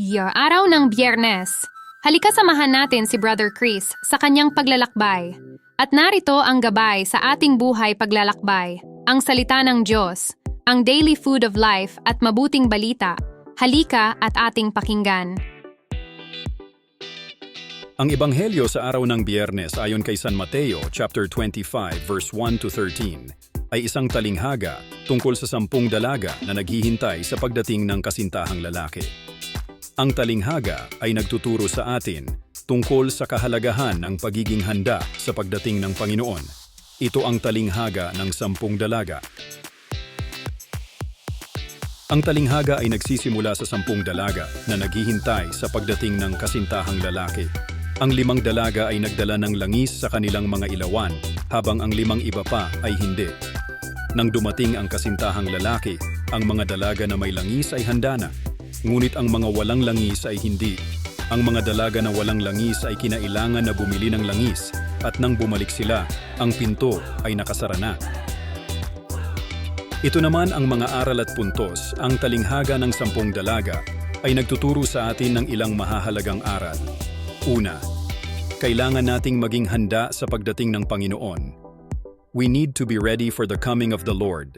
Yeah, araw ng biyernes. Halika samahan natin si Brother Chris sa kanyang paglalakbay. At narito ang gabay sa ating buhay paglalakbay, ang salita ng Diyos, ang daily food of life at mabuting balita. Halika at ating pakinggan. Ang ebanghelyo sa araw ng Biyernes ayon kay San Mateo chapter 25 verse 1 to 13 ay isang talinghaga tungkol sa sampung dalaga na naghihintay sa pagdating ng kasintahang lalaki. Ang talinghaga ay nagtuturo sa atin tungkol sa kahalagahan ng pagiging handa sa pagdating ng Panginoon. Ito ang talinghaga ng sampung dalaga. Ang talinghaga ay nagsisimula sa sampung dalaga na naghihintay sa pagdating ng kasintahang lalaki. Ang limang dalaga ay nagdala ng langis sa kanilang mga ilawan, habang ang limang iba pa ay hindi. Nang dumating ang kasintahang lalaki, ang mga dalaga na may langis ay handa na. Ngunit ang mga walang langis ay hindi. Ang mga dalaga na walang langis ay kinailangan na bumili ng langis, at nang bumalik sila, ang pinto ay nakasara na. Ito naman ang mga aral at puntos, ang talinghaga ng sampung dalaga ay nagtuturo sa atin ng ilang mahahalagang aral. Una, kailangan nating maging handa sa pagdating ng Panginoon. We need to be ready for the coming of the Lord.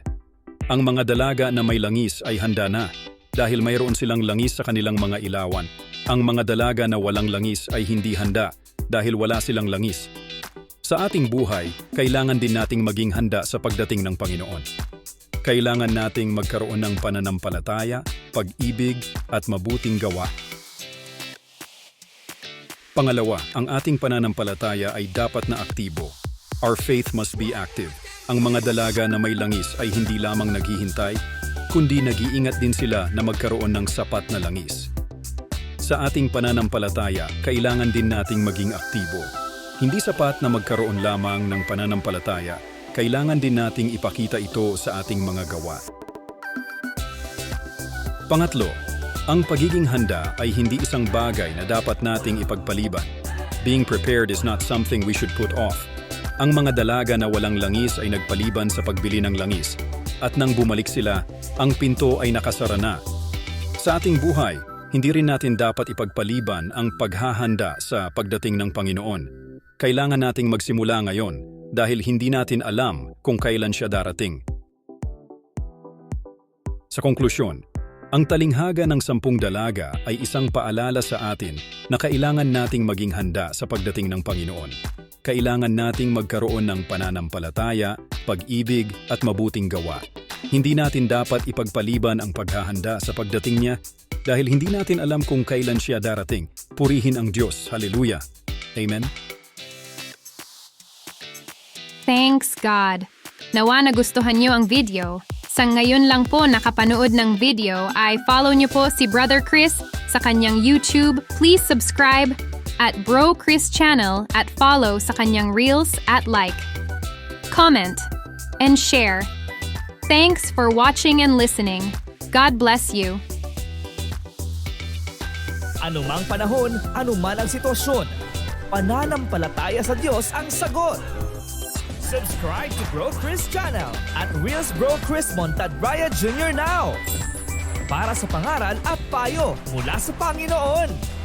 Ang mga dalaga na may langis ay handa na dahil mayroon silang langis sa kanilang mga ilawan. Ang mga dalaga na walang langis ay hindi handa dahil wala silang langis. Sa ating buhay, kailangan din nating maging handa sa pagdating ng Panginoon. Kailangan nating magkaroon ng pananampalataya, pag-ibig at mabuting gawa. Pangalawa, ang ating pananampalataya ay dapat na aktibo. Our faith must be active. Ang mga dalaga na may langis ay hindi lamang naghihintay, kundi nag-iingat din sila na magkaroon ng sapat na langis. Sa ating pananampalataya, kailangan din nating maging aktibo. Hindi sapat na magkaroon lamang ng pananampalataya, kailangan din nating ipakita ito sa ating mga gawa. Pangatlo, ang pagiging handa ay hindi isang bagay na dapat nating ipagpaliban. Being prepared is not something we should put off. Ang mga dalaga na walang langis ay nagpaliban sa pagbili ng langis, at nang bumalik sila, ang pinto ay nakasara na. Sa ating buhay, hindi rin natin dapat ipagpaliban ang paghahanda sa pagdating ng Panginoon. Kailangan nating magsimula ngayon dahil hindi natin alam kung kailan siya darating. Sa konklusyon, ang talinghaga ng sampung dalaga ay isang paalala sa atin na kailangan nating maging handa sa pagdating ng Panginoon. Kailangan nating magkaroon ng pananampalataya, pag-ibig at mabuting gawa. Hindi natin dapat ipagpaliban ang paghahanda sa pagdating niya dahil hindi natin alam kung kailan siya darating. Purihin ang Diyos. Hallelujah. Amen. Thanks God! Nawa nagustuhan niyo ang video. Sa ngayon lang po nakapanood ng video ay follow niyo po si Brother Chris sa kanyang YouTube. Please subscribe at Bro Chris channel at follow sa kanyang Reels at like. Comment and share. Thanks for watching and listening. God bless you. Anumang panahon, anuman ang sitwasyon, pananampalataya sa Diyos ang sagot. Subscribe to Bro Chris channel at Reels Bro Chris Montad Jr. now para sa pangaral at payo mula sa Panginoon.